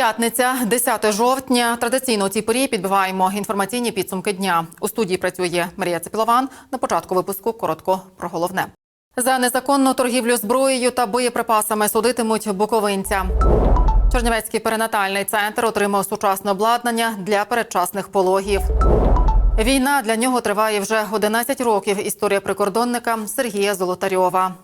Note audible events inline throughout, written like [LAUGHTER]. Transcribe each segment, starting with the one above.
П'ятниця, 10 жовтня. Традиційно у цій порі підбиваємо інформаційні підсумки дня. У студії працює Марія Цепілован. На початку випуску коротко про головне. За незаконну торгівлю зброєю та боєприпасами судитимуть буковинця. Чернівецький перинатальний центр отримав сучасне обладнання для передчасних пологів. Війна для нього триває вже 11 років. Історія прикордонника Сергія Золотарьова.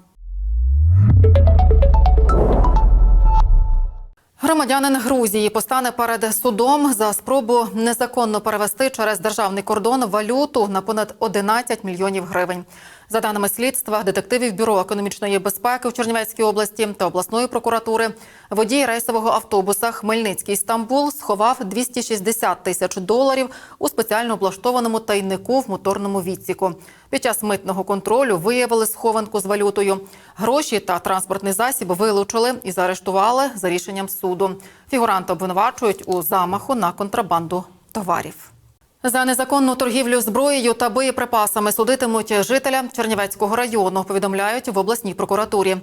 Громадянин Грузії постане перед судом за спробу незаконно перевести через державний кордон валюту на понад 11 мільйонів гривень. За даними слідства, детективів бюро економічної безпеки в Чернівецькій області та обласної прокуратури, водій рейсового автобуса Хмельницький Стамбул сховав 260 тисяч доларів у спеціально облаштованому тайнику в моторному відсіку. Під час митного контролю виявили схованку з валютою. Гроші та транспортний засіб вилучили і заарештували за рішенням суду. Фігуранта обвинувачують у замаху на контрабанду товарів. За незаконну торгівлю зброєю та боєприпасами судитимуть жителя Чернівецького району. Повідомляють в обласній прокуратурі.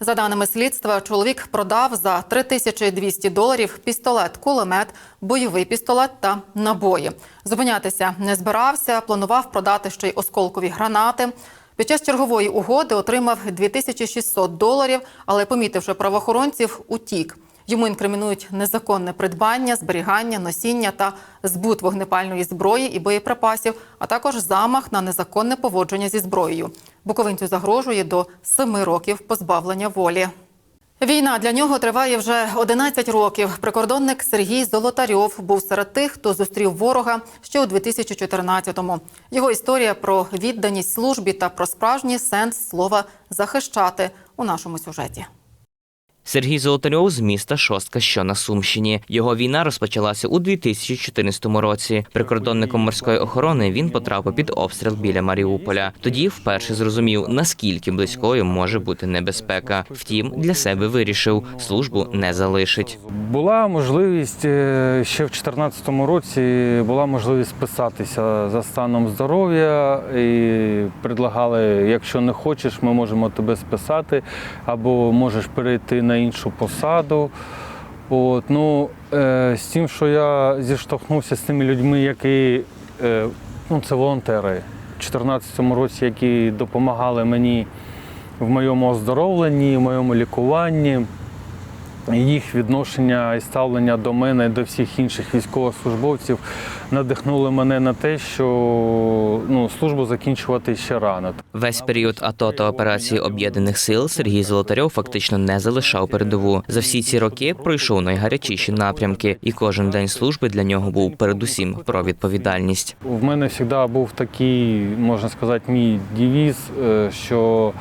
За даними слідства, чоловік продав за 3200 доларів пістолет, кулемет, бойовий пістолет та набої. Зупинятися не збирався, планував продати ще й осколкові гранати. Під час чергової угоди отримав 2600 доларів, але помітивши правоохоронців, утік. Йому інкримінують незаконне придбання, зберігання, носіння та збут вогнепальної зброї і боєприпасів, а також замах на незаконне поводження зі зброєю. Буковинцю загрожує до семи років позбавлення волі. Війна для нього триває вже 11 років. Прикордонник Сергій Золотарьов був серед тих, хто зустрів ворога ще у 2014-му. Його історія про відданість службі та про справжній сенс слова захищати у нашому сюжеті. Сергій Золотарьов з міста Шостка, що на Сумщині. Його війна розпочалася у 2014 році. Прикордонником морської охорони він потрапив під обстріл біля Маріуполя. Тоді вперше зрозумів, наскільки близькою може бути небезпека. Втім, для себе вирішив, службу не залишить. Була можливість е, ще в 2014 році була можливість списатися за станом здоров'я і предлагали, якщо не хочеш, ми можемо тебе списати, або можеш перейти на іншу посаду. От, ну, е, з тим, що я зіштовхнувся з тими людьми, які е, ну, це волонтери в 2014 році, які допомагали мені в моєму оздоровленні, в моєму лікуванні їх відношення і ставлення до мене і до всіх інших військовослужбовців надихнули мене на те, що ну, службу закінчувати ще рано. Весь період АТО та операції об'єднаних сил Сергій Золотарьов фактично не залишав передову. За всі ці роки пройшов найгарячіші напрямки, і кожен день служби для нього був передусім про відповідальність. В мене завжди був такий, можна сказати, мій девіз, е, що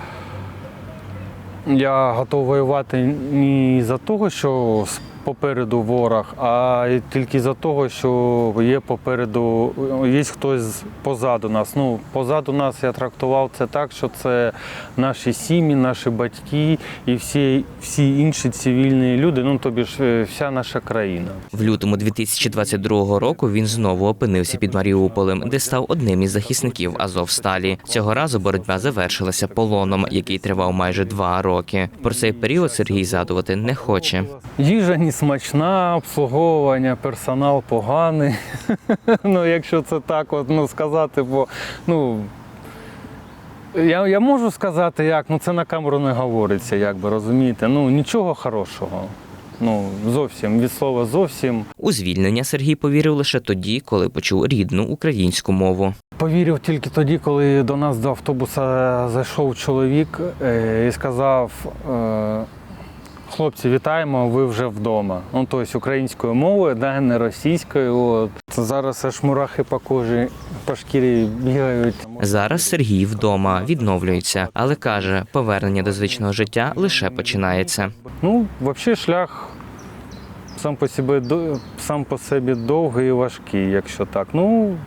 я готовий воювати не за того, що попереду ворог, а тільки за того, що є попереду, є хтось позаду нас. Ну, позаду нас я трактував це так, що це наші сім'ї, наші батьки і всі, всі інші цивільні люди, ну тобі ж е, вся наша країна. В лютому 2022 року він знову опинився під Маріуполем, де став одним із захисників Азовсталі. Цього разу боротьба завершилася полоном, який тривав майже два роки. Про цей період Сергій згадувати не хоче. Їжа не смачна, обслуговування, персонал поганий. [LAUGHS] ну, якщо це так от, ну, сказати, бо ну. Я, я можу сказати, як, ну це на камеру не говориться, як би розумієте. Ну нічого хорошого. Ну, зовсім, від слова зовсім. У звільнення Сергій повірив лише тоді, коли почув рідну українську мову. Повірив тільки тоді, коли до нас до автобуса зайшов чоловік е, і сказав: е, хлопці, вітаємо, ви вже вдома. Ну, тобто українською мовою, да, не російською. От. Зараз аж мурахи по кожі, по шкірі бігають. Зараз Сергій вдома відновлюється, але каже, повернення до звичного життя лише починається. Ну, взагалі шлях сам по собі, сам по собі довгий і важкий, якщо так. Ну,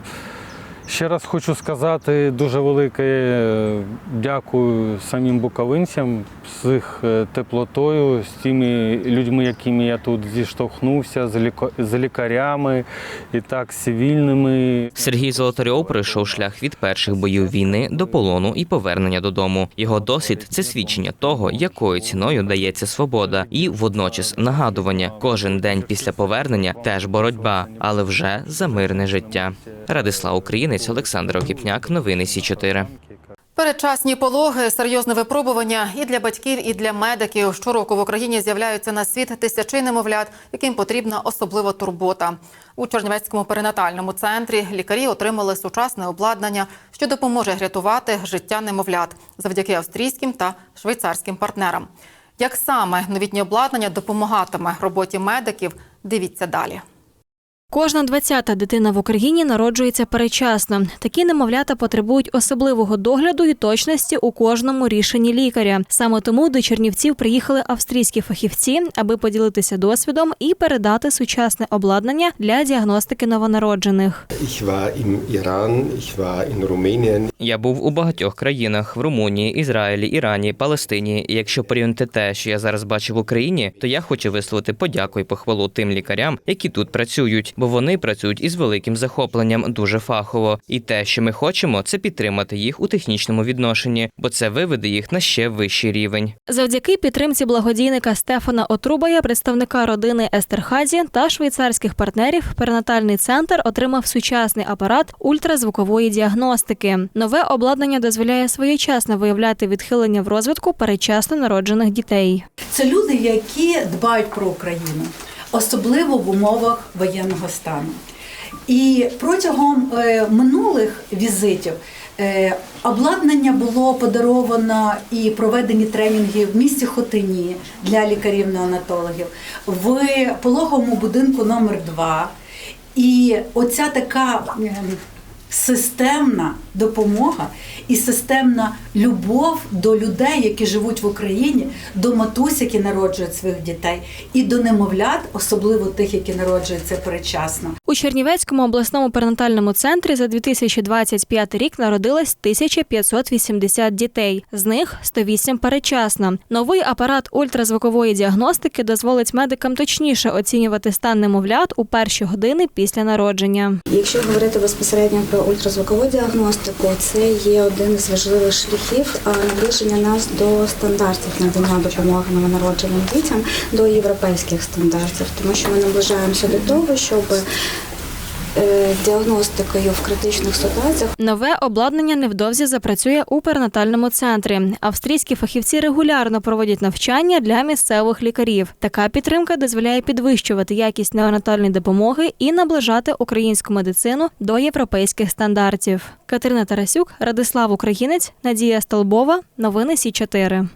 Ще раз хочу сказати дуже велике е, дякую самим буковинцям з їх е, теплотою, з тими людьми, якими я тут зіштовхнувся, з лікарями і так цивільними. Сергій Золотарьов пройшов шлях від перших боїв війни до полону і повернення додому. Його досвід це свідчення того, якою ціною дається свобода, і водночас нагадування: кожен день після повернення теж боротьба, але вже за мирне життя. Радислав Українець, Олександр Окіпняк, новини Сі 4 Передчасні пологи серйозне випробування і для батьків, і для медиків. Щороку в Україні з'являються на світ тисячі немовлят, яким потрібна особлива турбота. У Чернівецькому перинатальному центрі лікарі отримали сучасне обладнання, що допоможе рятувати життя немовлят завдяки австрійським та швейцарським партнерам. Як саме новітнє обладнання допомагатиме роботі медиків, дивіться далі. Кожна двадцята дитина в Україні народжується передчасно. Такі немовлята потребують особливого догляду і точності у кожному рішенні лікаря. Саме тому до Чернівців приїхали австрійські фахівці, аби поділитися досвідом і передати сучасне обладнання для діагностики новонароджених. Я був у багатьох країнах в Румунії, Ізраїлі, Ірані, Палестині. І якщо порівняти те, що я зараз бачу в Україні, то я хочу висловити подяку і похвалу тим лікарям, які тут працюють, бо вони працюють із великим захопленням, дуже фахово. І те, що ми хочемо, це підтримати їх у технічному відношенні, бо це виведе їх на ще вищий рівень. Завдяки підтримці благодійника Стефана Отрубая, представника родини Естерхазі та швейцарських партнерів, перинатальний центр отримав сучасний апарат ультразвукової діагностики. Нове обладнання дозволяє своєчасно виявляти відхилення в розвитку передчасно народжених дітей. Це люди, які дбають про Україну, особливо в умовах воєнного стану. І протягом е, минулих візитів е, обладнання було подаровано і проведені тренінги в місті Хотині для лікарів-неонатологів, в пологовому будинку номер 2 І оця така ем, системна допомога і системна любов до людей, які живуть в Україні, до матусь, які народжують своїх дітей, і до немовлят, особливо тих, які народжуються передчасно. У Чернівецькому обласному перинатальному центрі за 2025 рік народилось 1580 дітей, з них 108 передчасно. Новий апарат ультразвукової діагностики дозволить медикам точніше оцінювати стан немовлят у перші години після народження. Якщо говорити безпосередньо про ультразвукову діагностику, це є один з важливих шляхів наближення нас до стандартів надання допомоги новонародженим дітям до європейських стандартів, тому що ми наближаємося до того, щоб діагностикою в критичних ситуаціях Нове обладнання невдовзі запрацює у перинатальному центрі. Австрійські фахівці регулярно проводять навчання для місцевих лікарів. Така підтримка дозволяє підвищувати якість неонатальної допомоги і наближати українську медицину до європейських стандартів. Катерина Тарасюк, Радислав Українець, Надія Столбова. Новини Сі 4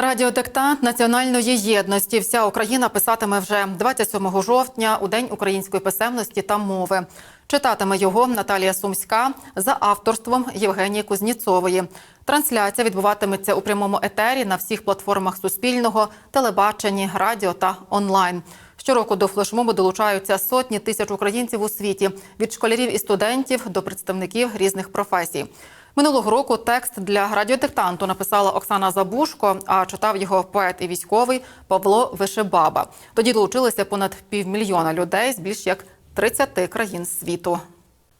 Радіодиктант національної єдності. Вся Україна писатиме вже 27 жовтня у День української писемності та мови. Читатиме його Наталія Сумська за авторством Євгенії Кузніцової. Трансляція відбуватиметься у прямому етері на всіх платформах Суспільного, телебаченні, радіо та онлайн. Щороку до флешмобу долучаються сотні тисяч українців у світі від школярів і студентів до представників різних професій. Минулого року текст для радіодиктанту написала Оксана Забушко, а читав його поет і військовий Павло Вишебаба. Тоді долучилися понад півмільйона людей з більш як 30 країн світу.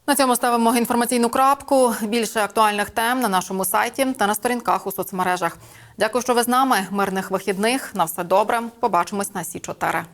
На цьому ставимо інформаційну крапку. Більше актуальних тем на нашому сайті та на сторінках у соцмережах. Дякую, що ви з нами. Мирних вихідних. На все добре. Побачимось на Сі 4